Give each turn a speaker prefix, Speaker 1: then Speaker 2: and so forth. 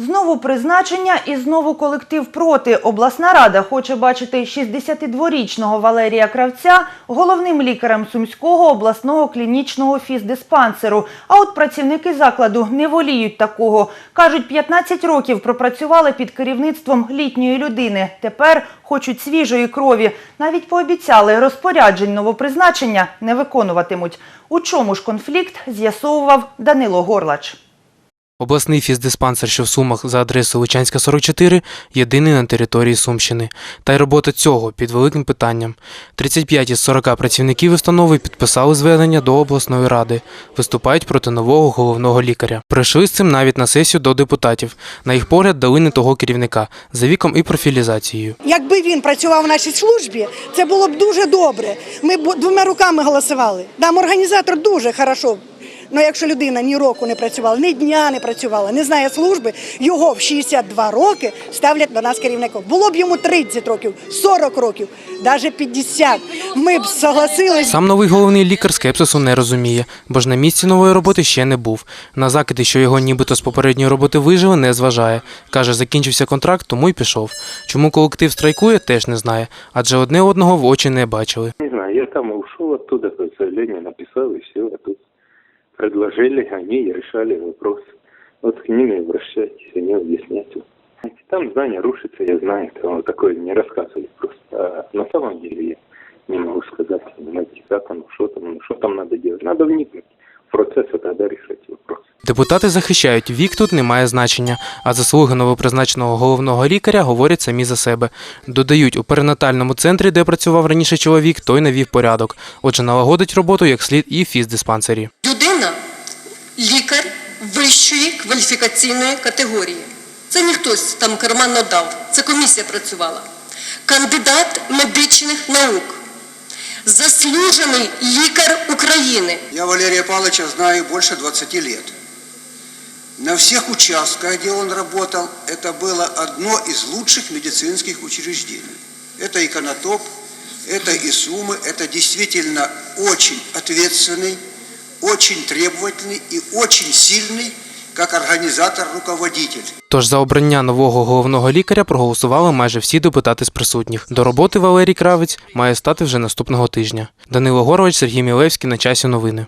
Speaker 1: Знову призначення і знову колектив проти. Обласна рада хоче бачити 62-річного Валерія Кравця головним лікарем Сумського обласного клінічного фіздиспансеру. А от працівники закладу не воліють такого. Кажуть, 15 років пропрацювали під керівництвом літньої людини. Тепер хочуть свіжої крові. Навіть пообіцяли, розпоряджень новопризначення не виконуватимуть. У чому ж конфлікт з'ясовував Данило Горлач.
Speaker 2: Обласний фіздиспансер, що в Сумах за адресою Лучанська 44, єдиний на території Сумщини. Та й робота цього під великим питанням. 35 із 40 працівників установи підписали звернення до обласної ради, виступають проти нового головного лікаря. Прийшли з цим навіть на сесію до депутатів. На їх погляд дали не того керівника за віком і профілізацією.
Speaker 3: Якби він працював в нашій службі, це було б дуже добре. Ми б двома руками голосували. Нам організатор дуже хорошо. Ну, якщо людина ні року не працювала, ні дня не працювала, не знає служби, його в 62 роки ставлять до нас керівником. Було б йому 30 років, 40 років, навіть 50. Ми б согласились.
Speaker 2: Сам новий головний лікар скепсису не розуміє, бо ж на місці нової роботи ще не був. На закиди, що його нібито з попередньої роботи вижили, не зважає. Каже, закінчився контракт, тому й пішов. Чому колектив страйкує, теж не знає, адже одне одного в очі не бачили.
Speaker 4: Не знаю, я там ушел оттуда, заявление написал, и все, а тут предложили, они решали вопрос. Вот к ним и обращайтесь, они объяснять. Там здание рушится, я знаю, там вот такое не рассказывали просто. А на самом деле я не могу сказать, знаете, как там, что там, ну, что там надо делать. Надо вникнуть.
Speaker 2: Депутати захищають, вік тут не має значення, а заслуги новопризначеного головного лікаря говорять самі за себе. Додають, у перинатальному центрі, де працював раніше чоловік, той навів порядок. Отже, налагодить роботу як слід і фіздиспансері.
Speaker 5: Людина лікар вищої кваліфікаційної категорії. Це не хтось там карманно дав, це комісія працювала. Кандидат медичних наук, заслужений лікар України.
Speaker 6: Я Валерия Павловича знаю больше 20 лет. На всех участках, где он работал, это было одно из лучших медицинских учреждений. Это и Конотоп, это и Сумы, это действительно очень ответственный, очень требовательный и очень сильный, як організатор руководитель.
Speaker 2: Тож за обрання нового головного лікаря проголосували майже всі депутати з присутніх. До роботи Валерій Кравець має стати вже наступного тижня. Данило Горович, Сергій Мілевський на часі новини.